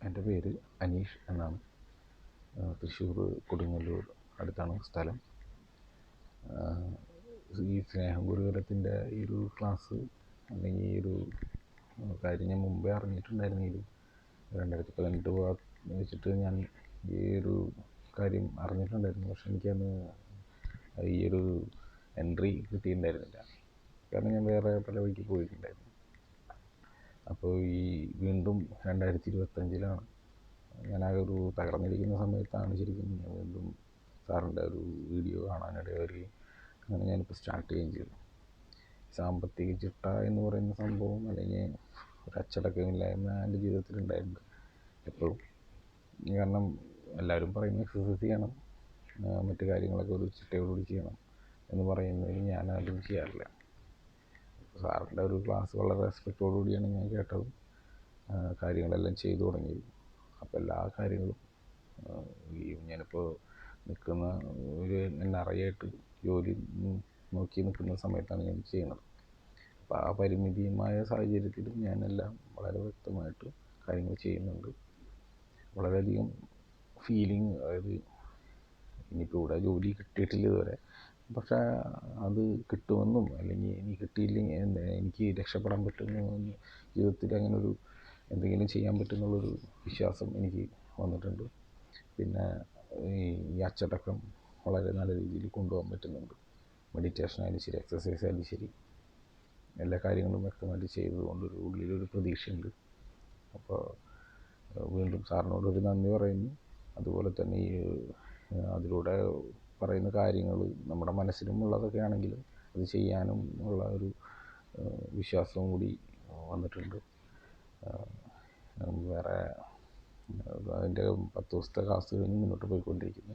എന്റെ പേര് അനീഷ് എന്നാണ്. തൃശ്ശൂർ കൊടുങ്ങല്ലൂർ അടുത്താണ് സ്ഥലം. ഈ സ്നേഹം ഗുരുകുലത്തിന്റെ ഈ ഒരു ക്ലാസ് അല്ലെങ്കിൽ ഈ ഒരു കാര്യം ഞാൻ മുമ്പേ അറിഞ്ഞിട്ടുണ്ടായിരുന്നെങ്കിലും രണ്ടായിരത്തി പതിനെട്ട് വെച്ചിട്ട് ഞാൻ ഈ ഒരു കാര്യം അറിഞ്ഞിട്ടുണ്ടായിരുന്നു. പക്ഷെ എനിക്കന്ന് ഈ ഒരു എൻട്രി കിട്ടിയിട്ടുണ്ടായിരുന്നില്ല. കാരണം ഞാൻ വേറെ പല വഴിക്ക് പോയിട്ടുണ്ടായിരുന്നു. അപ്പോൾ ഈ വീണ്ടും രണ്ടായിരത്തി ഇരുപത്തഞ്ചിലാണ് ഞാനാകെ ഒരു തകർന്നിരിക്കുന്ന സമയത്താണ് ശരിക്കും ഞാൻ വീണ്ടും സാറിന്റെ ഒരു വീഡിയോ കാണാനിട വരികയും അങ്ങനെ ഞാനിപ്പോൾ സ്റ്റാർട്ട് ചെയ്യുകയും ചെയ്തു. സാമ്പത്തിക ചിട്ട എന്ന് പറയുന്ന സംഭവം അല്ലെങ്കിൽ ഒരു അച്ചടക്കമില്ലായ്മ എന്റെ ജീവിതത്തിൽ ഉണ്ടായിട്ടുണ്ട് എപ്പോഴും. കാരണം എല്ലാവരും പറയുന്നത് എക്സസൈസ് ചെയ്യണം മറ്റു കാര്യങ്ങളൊക്കെ ഒരു ചിട്ടയോടുകൂടി ചെയ്യണം എന്ന് പറയുന്നതിന് ഞാൻ ചെയ്യാറില്ല സാറിന്റെ ഒരു ക്ലാസ് വളരെ റെസ്പെക്റ്റോടു കൂടിയാണ് ഞാൻ കേട്ടത്. കാര്യങ്ങളെല്ലാം ചെയ്തു തുടങ്ങി. അപ്പോൾ എല്ലാ കാര്യങ്ങളും ഈ ഞാനിപ്പോൾ നിൽക്കുന്ന ഒരു നിറയായിട്ട് ജോലി നോക്കി നിൽക്കുന്ന സമയത്താണ് ഞാൻ ചെയ്യുന്നത്. അപ്പോൾ ആ പരിമിതിയുമായ സാഹചര്യത്തിലും ഞാനെല്ലാം വളരെ വ്യക്തമായിട്ട് കാര്യങ്ങൾ ചെയ്യുന്നുണ്ട്. വളരെയധികം ഫീലിംഗ് അതായത് ഇനിയിപ്പോൾ ഇവിടെ ജോലി കിട്ടിയിട്ടില്ല ഇതുവരെ. പക്ഷേ അത് കിട്ടുമെന്നും അല്ലെങ്കിൽ ഇനി കിട്ടിയില്ലെങ്കിൽ എനിക്ക് രക്ഷപ്പെടാൻ പറ്റുമെന്ന് ജീവിതത്തിൽ അങ്ങനെ ഒരു എന്തെങ്കിലും ചെയ്യാൻ പറ്റുമെന്നുള്ളൊരു വിശ്വാസം എനിക്ക് വന്നിട്ടുണ്ട്. പിന്നെ ഈ അച്ചടക്കം വളരെ നല്ല രീതിയിൽ കൊണ്ടുപോകാൻ പറ്റുന്നുണ്ട്. മെഡിറ്റേഷൻ ആയാലും ശരി എക്സസൈസ് ആയാലും ശരി. എല്ലാ കാര്യങ്ങളും വ്യക്തമായിട്ട് ചെയ്തതുകൊണ്ടൊരു ഉള്ളിലൊരു പ്രതീക്ഷയുണ്ട്. അപ്പോൾ വീണ്ടും സാറിനോടൊരു നന്ദി പറയുന്നു. അതുപോലെ തന്നെ ഈ അതിലൂടെ പറയുന്ന കാര്യങ്ങൾ നമ്മുടെ മനസ്സിലും ഉള്ളതൊക്കെ ആണെങ്കിൽ അത് ചെയ്യാനും ഉള്ള ഒരു വിശ്വാസവും കൂടി വന്നിട്ടുണ്ട്. വേറെ അതിന്റെ പത്ത് ദിവസത്തെ ക്ലാസ് കഴിഞ്ഞ് മുന്നോട്ട് പോയിക്കൊണ്ടിരിക്കുന്നു.